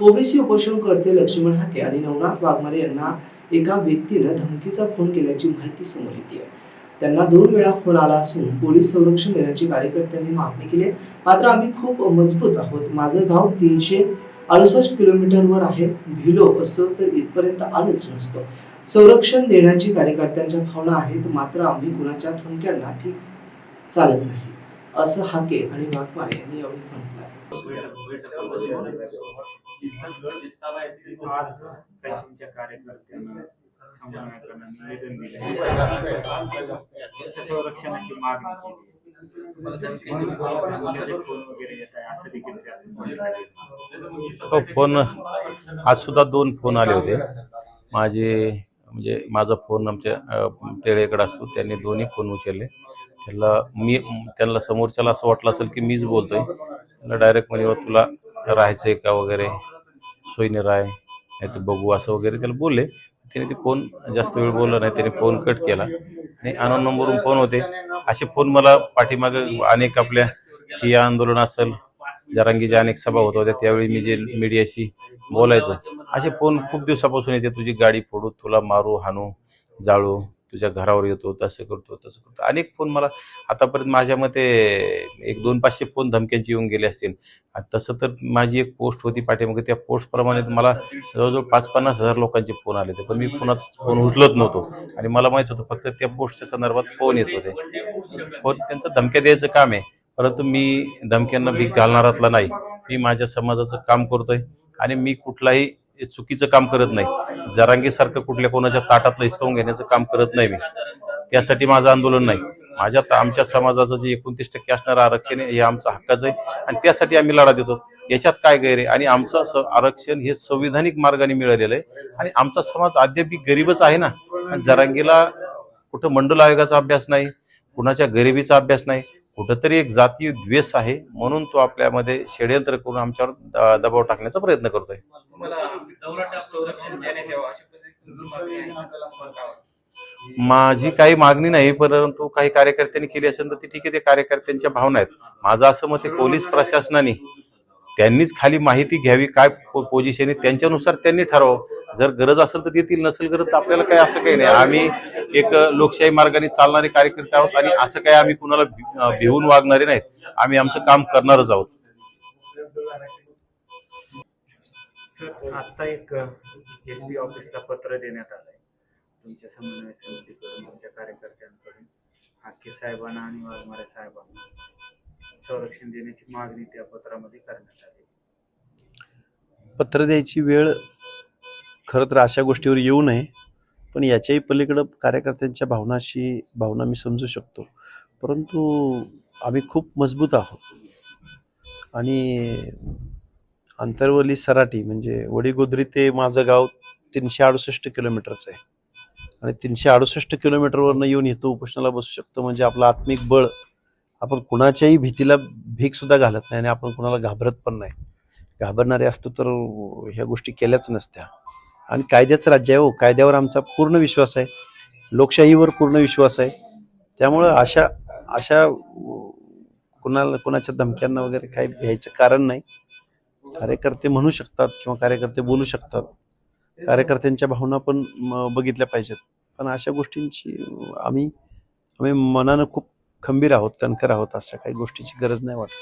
OBC उपोषणकर्ते Laxman Hake आणि नवनाथ वाघमारे यांना एका व्यक्तीनं धमकीचा फोन केल्याची माहिती समोर येते. त्यांना दोन वेळा फोन आला असून पोलीस संरक्षण देण्याची कार्यकर्त्यांनी मागणी केली आहे. मात्र आम्ही खूप मजबूत आहोत. माझं गाव तीनशे अडुसष्ट किलोमीटरवर आहे. भिलो असतो तर इथपर्यंत आलोच नसतो. संरक्षण देण्याची कार्यकर्त्यांच्या भावना आहेत. मात्र आम्ही कुणाच्या धमक्यांना ठीक चालत नाही. असं हाके आणि वाघमारे यांनी यावेळी म्हटलं आहे आज काही तुमच्या कार्यकर्त्यांनी समन्वयकांना निवेदन दिले संरक्षणाची मागणी केली हो फोन आज सुद्धा दोन फोन आले होते. माझे म्हणजे माझा फोन आमच्या टेळेकडे असतो त्यांनी दोन्ही फोन उचलले. त्याला मी त्यांना समोरच्याला असं वाटलं असेल की मीच बोलतोय. त्याला डायरेक्ट म्हणजे "बा, तुला राहायचंय का वगैरे? सोयीने राय नाही तर बघू असं वगैरे त्याला बोलले. त्याने ते फोन जास्त वेळ बोलला नाही त्याने फोन कट केला. आणि अनोन नंबरवरून फोन होते. असे फोन मला पाठीमागे अनेक आपल्या ही आंदोलन असेल जरांगीच्या अनेक सभा होत होत्या त्यावेळी मी जे मीडियाशी बोलायचो. असे फोन खूप दिवसापासून येते तुझी गाडी फोडू तुला मारू हाणू जाळू. तुझ्या घरावर येतो तसं करतो तसं करतो. अनेक फोन मला आतापर्यंत माझ्या मते एक दोन पाचशे फोन धमक्यांचे येऊन गेले असतील. आणि तसं तर माझी एक पोस्ट होती पाठीमागे त्या पोस्टप्रमाणे मला जवळजवळ पाच पन्नास हजार लोकांचे फोन आले होते. पण मी पुन्हा फोन उचलत नव्हतो. आणि मला माहीत होतं फक्त त्या पोस्टच्या संदर्भात फोन येत होते. फोन त्यांचं धमक्या द्यायचं काम आहे. परंतु मी धमक्यांना भीक घालणारातला नाही. मी माझ्या समाजाचं काम करतोय. आणि मी कुठलाही चुकीचं काम करत नाही. जरांगीसारखं कुठल्या कोणाच्या ताटातलं हिसकावून घेण्याचं काम करत नाही मी. त्यासाठी माझं आंदोलन नाही. माझ्या आमच्या समाजाचं जे एकोणतीस टक्के असणारं आरक्षण आहे हे आमचं हक्काचं आहे. आणि त्यासाठी आम्ही लढा देतो. याच्यात काय गैर आहे? आणि आमचं आरक्षण हे संविधानिक मार्गाने मिळालेलं आहे. आणि आमचा समाज अद्याप गरीबच आहे ना. आणि जरांगीला कुठं मंडल आयोगाचा अभ्यास नाही कुणाच्या गरिबीचा अभ्यास नाही कुठंतरी एक जातीय द्वेष आहे. म्हणून तो आपल्यामध्ये षडयंत्र करून आमच्यावर दबाव टाकण्याचा प्रयत्न करतोय. संरक्षण देण्यात यावं अशी पद्धतीने मागणी आहे. माझी काही मागणी नाही परंतु काही कार्यकर्त्यांनी केली असेल तर ती ठीक आहे ते कार्यकर्त्यांच्या भावना आहेत. माझं असं मत आहे पोलीस प्रशासनाने त्यांनीच खाली माहिती घ्यावी काय पो- पोझिशन आहे त्यांच्यानुसार त्यांनी ठरवावं जर गरज असेल तर देतील नसेल गरज तर आपल्याला काही असं काही नाही. आम्ही एक लोकशाही मार्गाने चालणारे कार्यकर्ते आहोत आणि असं काही आम्ही कुणाला भी- अं, भिवून वागणारे नाहीत. आम्ही आमचं काम करणारच आहोत. सर आता एक एस बी ऑफिसला पत्र देण्यात आलंय. तुमच्या समन्वय समितीकडून तुमच्या कार्यकर्त्यांकडून हाके साहेबांना आणि वाघमारे साहेबांना संरक्षण देण्याची मागणी त्या पत्रामध्ये करण्यात आली. पत्र द्यायची वेळ खरं तर अशा गोष्टीवर येऊ नये पण याच्याही पलीकडं कार्यकर्त्यांच्या भावनाशी भावना मी समजू शकतो. परंतु आम्ही खूप मजबूत आहोत. आणि अंतरवली सराटी म्हणजे वडीगोद्री ते माझं गाव तीनशे अडुसष्ट किलोमीटरचं आहे. आणि तीनशे अडुसष्ट किलोमीटरवरनं येऊन इथं उपोषणाला बसू शकतो म्हणजे आपलं आत्मिक बळ आपण कुणाच्याही भीतीला भीक सुद्धा घालत नाही आणि आपण कुणाला घाबरत पण नाही. घाबरणारे असतो तर ह्या गोष्टी केल्याच नसत्या. आणि कायद्याचं राज्य आहे हो. कायद्यावर आमचा पूर्ण विश्वास आहे. लोकशाहीवर पूर्ण विश्वास आहे. त्यामुळं अशा अशा कुणाला कुणाच्या धमक्यांना वगैरे काही भ्यायचं कारण नाही. कार्यकर्ते म्हणू शकतात किंवा कार्यकर्ते बोलू शकतात. कार्यकर्त्यांच्या भावना पण म, बघितल्या पाहिजेत. पण अशा गोष्टींची आम्ही आम्ही मनानं खूप खंबीर आहोत कणकर आहोत अशा काही गोष्टीची गरज नाही वाटत.